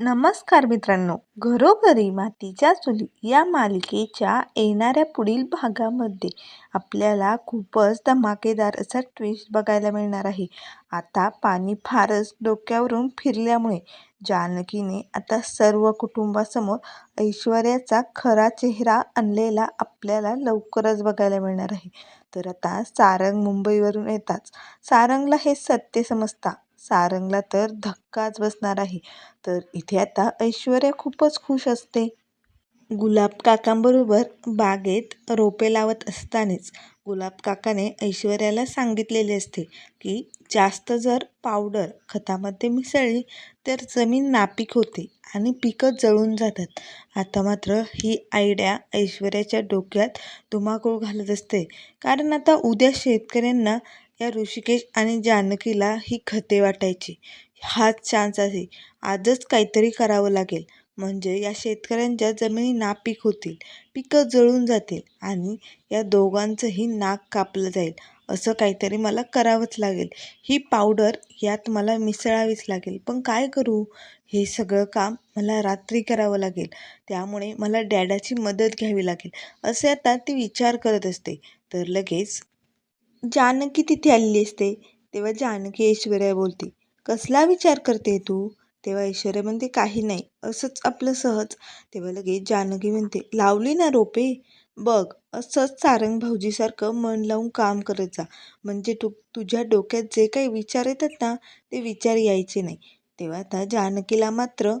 नमस्कार मित्रांनो. घरोघरी मातीच्या चुली या मालिकेच्या येणाऱ्या पुढील भागामध्ये आपल्याला खूपच धमाकेदार असा ट्विस्ट बघायला मिळणार आहे. आता पाणी फारच डोक्यावरून फिरल्यामुळे जानकीने आता सर्व कुटुंबासमोर ऐश्वर्याचा खरा चेहरा आणलेला आपल्याला लवकरच बघायला मिळणार आहे. तर आता सारंग मुंबईवरून येताच. सारंगला हे सत्य समजता सारंगला तर धक्काच बसणार आहे. तर इथे आता ऐश्वर्या खूपच खुश असते. गुलाब काकांबरोबर बागेत रोपे लावत असतानाच गुलाब काकाने ऐश्वर्याला सांगितलेले असते की जास्त जर पावडर खतामध्ये मिसळली तर जमीन नापीक होते आणि पिकं जळून जातात. आता मात्र ही आयडिया ऐश्वर्याच्या डोक्यात धुमाकूळ घालत असते. कारण आता उद्या शेतकऱ्यांना या ऋषिकेश आणि जानकीला ही खते वाटायची. हाच चान्स आहे. आजच काहीतरी करावं लागेल. म्हणजे या शेतकऱ्यांच्या जमिनी नापीक होतील. पिकं जळून जातील आणि या दोघांचंही नाक कापलं जाईल. असं काहीतरी मला करावंच लागेल. ही पावडर यात मला मिसळावीच लागेल. पण काय करू? हे सगळं काम मला रात्री करावं लागेल. त्यामुळे मला डॅडाची मदत घ्यावी लागेल. असे आता ती विचार करत असते. तर लगेच जानकी तिथे आलेली असते. तेव्हा जानकी ऐश्वर्या बोलते कसला विचार करते तू? तेव्हा ऐश्वर्या म्हणते काही नाही असंच आपलं सहज. तेव्हा लगेच जानकी म्हणते लावली ना रोपे? बघ असंच सारंग भाऊजीसारखं मन लावून काम करत जा. म्हणजे तू तुझ्या डोक्यात जे काही विचार येतात ना ते विचार यायचे नाही. तेव्हा आता जानकीला मात्र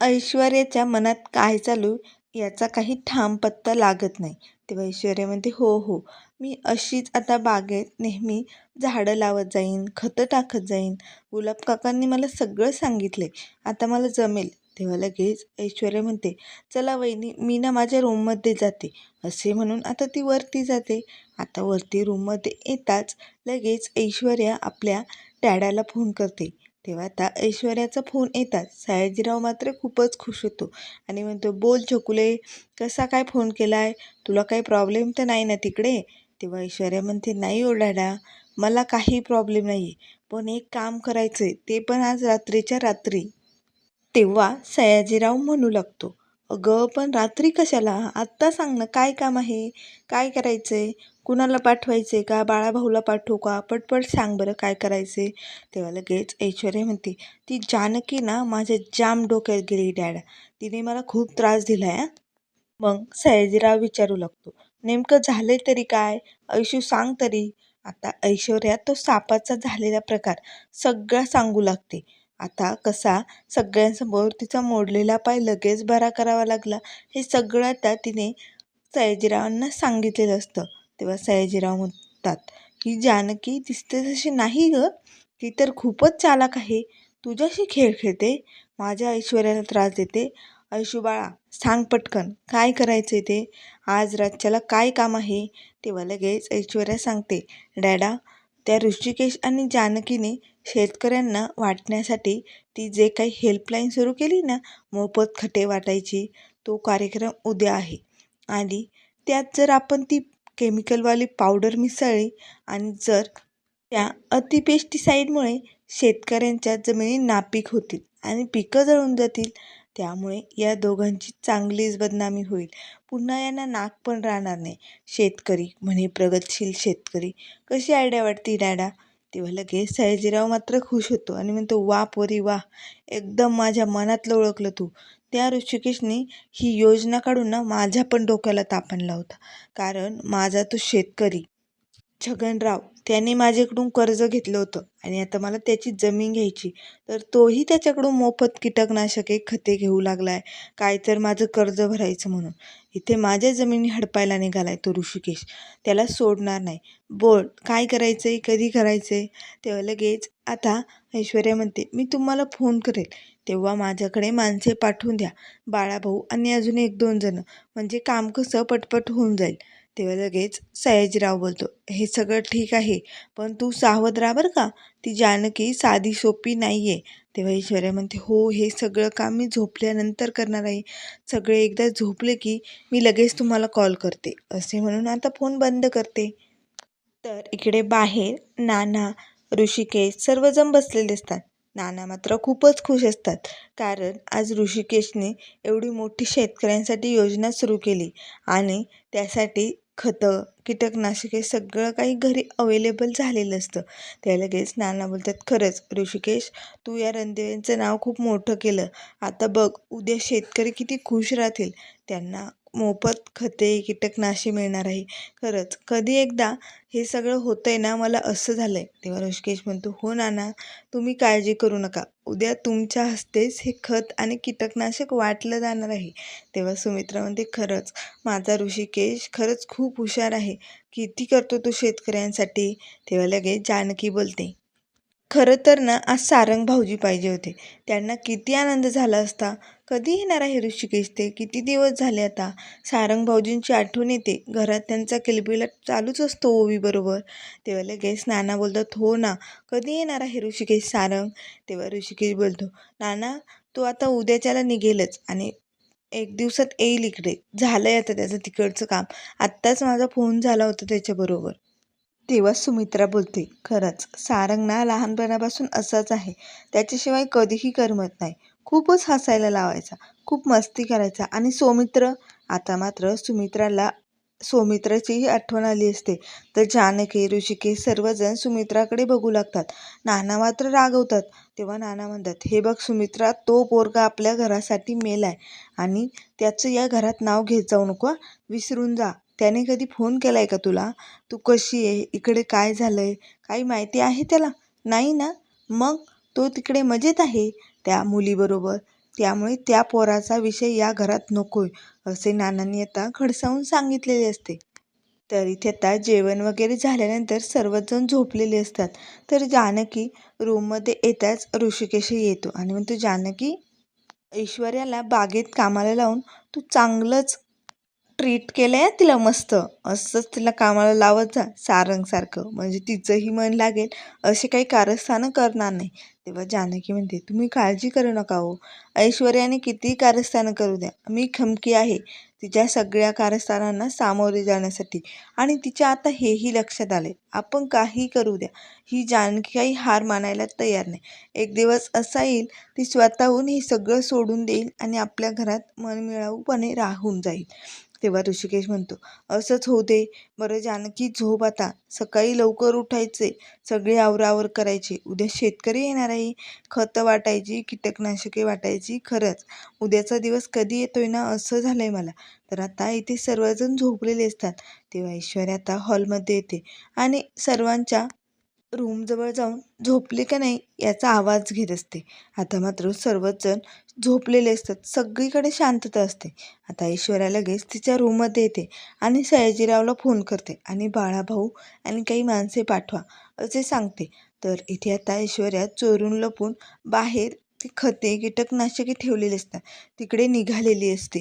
ऐश्वर्याच्या मनात काय चालू याचा काही ठाम पत्ता लागत नाही. तेव्हा ऐश्वर्या म्हणते हो हो. मी अशीच आता बागेत नेहमी झाडं लावत जाईन खतं टाकत जाईन. गुलाब काकांनी मला सगळं सांगितलं आहे आता मला जमेल. तेव्हा लगेच ऐश्वर्या म्हणते चला वहिनी मी ना माझ्या रूममध्ये जाते. असे म्हणून आता ती वरती जाते. आता वरती रूममध्ये येताच लगेच ऐश्वर्या आपल्या डॅडाला फोन करते. तेव्हा आता ऐश्वर्याचा फोन येतात. सयाजीराव मात्र खूपच खुश होतो आणि म्हणतो बोल चकुले कसा काय फोन केला आहे तुला काही प्रॉब्लेम तर नाही ना तिकडे? तेव्हा ऐश्वर्या म्हणते नाही ओढाडा मला काही प्रॉब्लेम नाही आहे पण एक काम करायचं आहे ते पण आज रात्रीच्या रात्री. तेव्हा सयाजीराव म्हणू लागतो अगं पण रात्री कशाला? आत्ता सांग ना काय काम आहे? काय करायचं आहे कुणाला पाठवायचं आहे का? बाळाभाऊला पाठवू का? पटपट सांग बरं काय करायचं आहे तेव्हा लगेच ऐश्वर्या म्हणते ती जानकी ना माझ्या जाम डोक्यात गेली डॅड. तिने मला खूप त्रास दिला आहे मग सयाजीराव विचारू लागतो नेमकं झालंय तरी काय? ऐशू सांग तरी. आता ऐश्वर्या तो सापाचा झालेला प्रकार सगळा सांगू लागते. आता कसा सगळ्यांसमोर तिचा मोडलेला पाय लगेच बरा करावा लागला. हे सगळं आता तिने सयाजीरावांना सांगितलेलं असतं. तेव्हा सयाजीराव म्हणतात ही जानकी दिसते तशी नाही ग. ती तर खूपच चालाक आहे. तुझ्याशी खेळ खेळते. माझ्या ऐश्वर्याला त्रास देते. ऐशुबाळा सांग पटकन काय करायचं ते? आज रातच्याला काय काम आहे? तेव्हा लगेच ऐश्वर्या सांगते डॅडा त्या ऋषिकेश आणि जानकीने शेतकऱ्यांना वाटण्यासाठी ती जे काही हेल्पलाईन सुरू केली ना मोफत खटे वाटायची तो कार्यक्रम उद्या आहे. आणि त्यात जर आपण ती केमिकलवाली पावडर मिसळली आणि जर त्या अतिपेस्टिसाईडमुळे शेतकऱ्यांच्या जमिनी नापीक होतील आणि पिकं जळून जातील त्यामुळे या दोघांची चांगलीच बदनामी होईल. पुन्हा यांना नाक पण राहणार नाही. शेतकरी म्हणे प्रगतशील शेतकरी. कशी आयडिया वाटते डॅडा? तेव्हा लगेच सयाजीराव मात्र खुश होतो. आणि म्हणतो वा पोरी वा. एकदम माझ्या मनातलं ओळखलं तू. त्या ऋषिकेशने ही योजना काढून ना माझ्या पण डोक्याला ताप आणला होता कारण माझा तो शेतकरी छगनराव त्याने माझ्याकडून कर्ज घेतलं होतं आणि आता मला त्याची जमीन घ्यायची. तर तोही त्याच्याकडून मोफत कीटकनाशके खते घेऊ लागला आहे काय तर माझं कर्ज भरायचं म्हणून. इथे माझ्या जमिनी हडपायला निघाला आहे तो ऋषिकेश. त्याला सोडणार नाही. बोल काय करायचं आहे कधी करायचं आहे तेव्हा लगेच आता ऐश्वर्या म्हणते मी तुम्हाला फोन करेल. तेव्हा माझ्याकडे माणसे पाठवून द्या. बाळाभाऊ आणि अजून एक दोन जणं. म्हणजे काम कसं पटपट होऊन जाईल. तेव्हा लगेच सयाजीराव बोलतो हे सगळं ठीक आहे पण तू सावध राहा बरं का. ती जानकी साधी सोपी नाही आहे तेव्हा ऐश्वर्या म्हणते हो हे सगळं काम मी झोपल्यानंतर करणार आहे. सगळे एकदा झोपले की मी लगेच तुम्हाला कॉल करते. असे म्हणून आता फोन बंद करते. तर इकडे बाहेर नाना ऋषिकेश सर्वजण बसलेले असतात. नाना मात्र खूपच खुश असतात कारण आज ऋषिकेशने एवढी मोठी शेतकऱ्यांसाठी योजना सुरू केली आणि त्यासाठी खतं कीटकनाशके सगळं काही घरी अवेलेबल झालेलं असतं. त्या लगेच नाना बोलतात खरंच ऋषिकेश तू या रणदेवेंचं नाव खूप मोठं केलं. आता बघ उद्या शेतकरी किती खुश राहतील. त्यांना मोफत खते कीटकनाशी मिळणार आहे. खरंच कधी एकदा हे सगळं होतं आहे ना मला असं झालं आहे तेव्हा ऋषिकेश म्हणतो हो नाना तुम्ही काळजी करू नका. उद्या तुमच्या हस्तेच हे खत आणि कीटकनाशक वाटलं जाणार आहे. तेव्हा सुमित्रा म्हणते खरंच माझा ऋषिकेश खरंच खूप हुशार आहे. किती करतो तो शेतकऱ्यांसाठी? तेव्हा लगेच जानकी बोलते खरं तर ना आज सारंग भाऊजी पाहिजे होते. त्यांना किती आनंद झाला असता. कधी येणार आहे ऋषिकेश ते? किती दिवस झाले आता? सारंग भाऊजींची आठवण येते. घरात त्यांचा किलबिला चालूच असतो ओवीबरोबर तेव्हा लगेच नाना बोलतात हो ना कधी येणार आहे ऋषिकेश सारंग? तेव्हा ऋषिकेश बोलतो नाना तू आता उद्याच्याला निघेलच आणि एक दिवसात येईल इकडे. झालं आहे आता त्याचं तिकडचं काम. आत्ताच माझा फोन झाला होता त्याच्याबरोबर तेव्हा सुमित्रा बोलते खरंच सारंग ना लहानपणापासून असाच आहे. त्याच्याशिवाय कधीही करमत नाही. खूपच हसायला लावायचा खूप मस्ती करायचा. आणि सौमित्र आता मात्र सुमित्राला सौमित्राचीही आठवण आली असते. तर जानकी ऋषिकेश सर्वजण सुमित्राकडे बघू लागतात. नाना मात्र रागवतात. तेव्हा नाना म्हणतात हे बघ सुमित्रा तो पोरगा आपल्या घरासाठी मेलाय आणि त्याचं या घरात नाव घेत जाऊ नको विसरून जा. त्याने कधी फोन केला आहे का तुला? तू कशी आहे? इकडे काय झालं आहे काही माहिती आहे त्याला? नाही ना. मग? तो तिकडे मजेत आहे? त्या मुलीबरोबर. त्यामुळे त्या पोराचा विषय या घरात नको आहे असे नानांनी आता खडसावून सांगितलेले असते. तर इथे आता जेवण वगैरे झाल्यानंतर सर्वजण झोपलेले असतात. तर जानकी रूममध्ये येताच ऋषिकेशही येतो आणि म्हणतो जानकी ऐश्वर्याला बागेत कामाला लावून तू चांगलंच ट्रीट केलं आहे तिला मस्त. असंच तिला कामाला लावत जा सारंगसारखं. म्हणजे तिचंही मन लागेल. असे काही कारस्थानं करणार नाही. तेव्हा जानकी म्हणते तुम्ही काळजी करू नका हो. ऐश्वर्याने किती कारस्थानं करू द्या. मी खमकी आहे तिच्या सगळ्या कारस्थानांना सामोरे जाण्यासाठी. आणि तिच्या आता हेही लक्षात आले आपण काही करू द्या. ही जानकी काही हार मानायला तयार नाही. एक दिवस असा येईल ती स्वतःहून हे सगळं सोडून देईल आणि आपल्या घरात मनमिळाऊपणे राहून जाईल. तेव्हा ऋषिकेश म्हणतो असंच होऊ दे. बरं जानकी झोप आता. सकाळी लवकर उठायचे. सगळे आवरावर करायचे. उद्या शेतकरी येणार आहे. खतं वाटायची कीटकनाशके वाटायची खरंच. उद्याचा दिवस कधी येतोय ना असं झालंय मला. तर आता इथे सर्वजण झोपलेले असतात. तेव्हा ऐश्वर्या आता हॉलमध्ये येते. आणि सर्वांच्या रूमजवळ जाऊन झोपले का नाही याचा आवाज घेत असते. आता मात्र सर्वच जण झोपलेले असतात. सगळीकडे शांतता असते. आता ऐश्वर्या लगेच तिच्या रूममध्ये येते आणि सयाजीरावला फोन करते आणि बाळाभाऊ आणि काही माणसे पाठवा असे सांगते. तर इथे आता ऐश्वर्या चोरून लपून बाहेर ती खते कीटकनाशके ठेवलेली असतात. तिकडे निघालेली असते.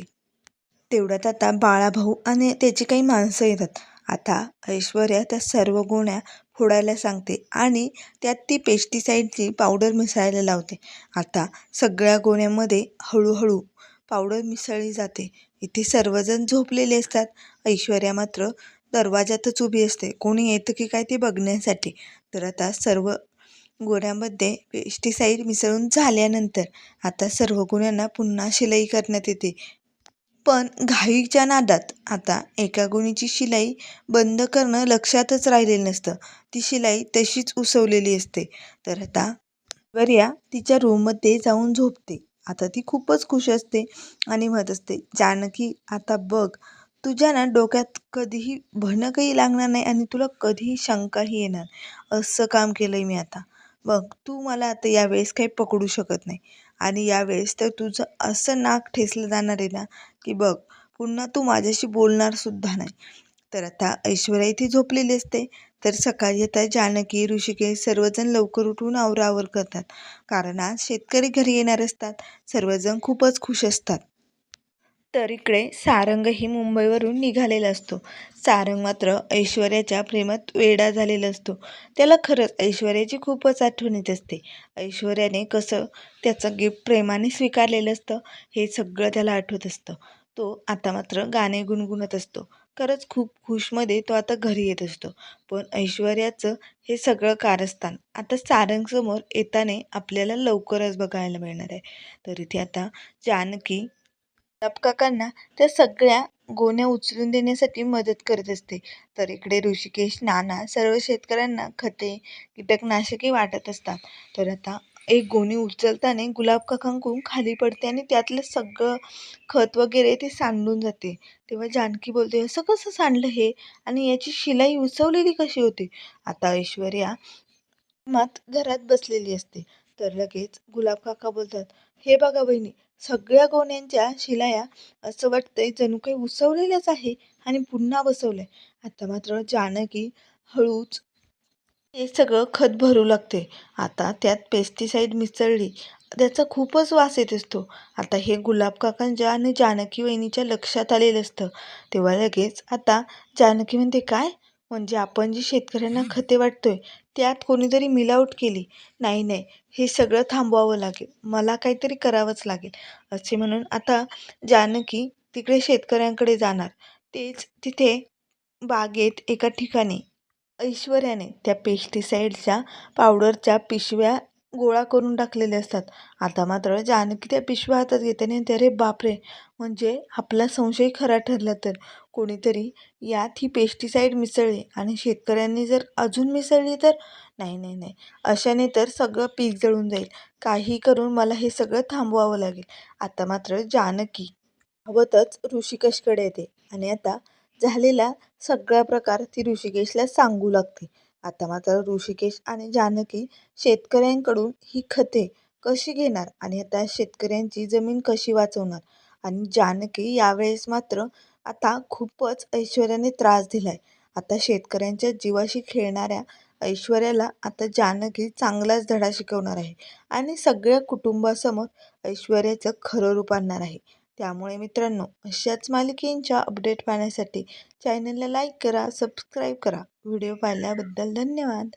तेवढ्यात आता बाळाभाऊ आणि त्याची काही माणसं येतात. आता ऐश्वर्या त्या सर्व गोण्या फोडायला सांगते आणि त्यात ती पेस्टिसाईडची पावडर मिसळायला लावते. आता सगळ्या गोण्यामध्ये हळूहळू पावडर मिसळली जाते. इथे सर्वजण झोपलेले असतात. ऐश्वर्या मात्र दरवाजातच उभी असते. कोणी येतं की काय ते बघण्यासाठी. तर आता सर्व गोण्यामध्ये पेस्टिसाईड मिसळून झाल्यानंतर आता सर्व गोण्यांना पुन्हा शिलाई करण्यात येते. पण घाईच्या नादात आता एका गोणीची शिलाई बंद करणं लक्षातच राहिलेलं नसतं. ती शिलाई तशीच उसवलेली असते. तर आता ऐश्वर्या तिच्या रूममध्ये जाऊन झोपते. आता ती खूपच खुश असते आणि म्हणत असते जानकी आता बघ तुझ्या ना डोक्यात कधीही भनकही लागणार नाही आणि तुला कधीही शंकाही येणार. असं काम केलं आहे मी आता. बघ तू मला आता यावेळेस काही पकडू शकत नाही. आणि यावेळेस तर तुझं असं नाक ठेचलं जाणार आहे ना की बघ पुन्हा तू माझ्याशी बोलणार सुद्धा नाही. तर आता ऐश्वर्या इथे झोपलेली असते. तर सकाळी आता जानकी ऋषिकेश सर्वजण लवकर उठून आवरावर करतात. कारण आज शेतकरी घरी येणार असतात. सर्वजण खूपच खुश असतात. तर इकडे सारंगही मुंबईवरून निघालेला असतो. सारंग मात्र ऐश्वर्याच्या प्रेमात वेडा झालेला असतो. त्याला खरंच ऐश्वर्याची खूपच आठवण येत असते. ऐश्वर्याने कसं त्याचं गिफ्ट प्रेमाने स्वीकारलेलं असतं हे सगळं त्याला आठवत असतं. तो आता मात्र गाणे गुणगुणत असतो. खरंच खूप खुशमध्ये तो आता घरी येत असतो. पण ऐश्वर्याचं हे सगळं कारस्थान आता सारंगसमोर येताना आपल्याला लवकरच बघायला मिळणार आहे. तर इथे आता जानकी काकांना त्या सगळ्या गोण्या उचलून देण्यासाठी मदत करत असते. तर इकडे ऋषिकेश नाना सर्व शेतकऱ्यांना खते कीटकनाशके वाटत असतात. तर आता एक गोणी उचलताना गुलाब काकांकडून खाली पडते आणि त्यातलं सगळं खत वगैरे ते सांडून जाते. तेव्हा जानकी बोलते असं कसं सांडलं हे? आणि याची शिलाई उसवलेली कशी होती? आता ऐश्वर्या मात घरात बसलेली असते. तर लगेच गुलाब काका बोलतात हे बघा बहिणी सगळ्या गोण्यांच्या शिलाया असं वाटतंय जणू काही उसवलेल्याच आहे आणि पुन्हा बसवलंय. आता मात्र जानकी हळूच हे सगळं खत भरू लागते. आता त्यात पेस्टिसाईड मिसळली. त्याचा खूपच वास येत असतो. आता हे गुलाब काकांच्या आणि जानकी वहिनीच्या लक्षात आलेलं असतं. तेव्हा लगेच आता जानकी म्हणते काय? म्हणजे आपण जी शेतकऱ्यांना खते वाटतोय त्यात कोणीतरी मिलावट केली. नाही नाही हे सगळं थांबवावं लागेल. मला काहीतरी करावंच लागेल. असे म्हणून आता जानकी तिकडे शेतकऱ्यांकडे जाणार. तेच तिथे बागेत एका ठिकाणी ऐश्वर्याने त्या पेस्टिसाईडच्या पावडरच्या पिशव्या गोळा करून टाकलेले असतात. आता मात्र जानकी त्या पिशव्या हातात घेते आणि अरे बापरे! म्हणजे आपला संशय खरा ठरला तर. कोणीतरी यात ही पेस्टिसाईड मिसळली आणि शेतकऱ्यांनी जर अजून मिसळली तर? नाही नाही नाही. अशाने तर सगळं पीक जळून जाईल. काही करून मला हे सगळं थांबवावं लागेल. आता मात्र जानकी हवतच ऋषिकेशकडे येते आणि आता झालेला सगळा प्रकार ती ऋषिकेशला सांगू लागते. आता मात्र ऋषिकेश आणि जानकी शेतकऱ्यांकडून ही खते कशी घेणार आणि आता शेतकऱ्यांची जमीन कशी वाचवणार? आणि जानकी यावेळेस मात्र आता खूपच ऐश्वर्याने त्रास दिलाय. आता शेतकऱ्यांच्या जीवाशी खेळणाऱ्या ऐश्वर्याला आता जानकी चांगलाच धडा शिकवणार आहे आणि सगळ्या कुटुंबासमोर ऐश्वर्याचं खरं रूप आणणार आहे. त्यामुळे मित्रांनो अशाच मालिकेंच्या अपडेट पाहण्यासाठी चॅनलला लाईक करा सबस्क्राईब करा. व्हिडिओ पाहिल्याबद्दल धन्यवाद.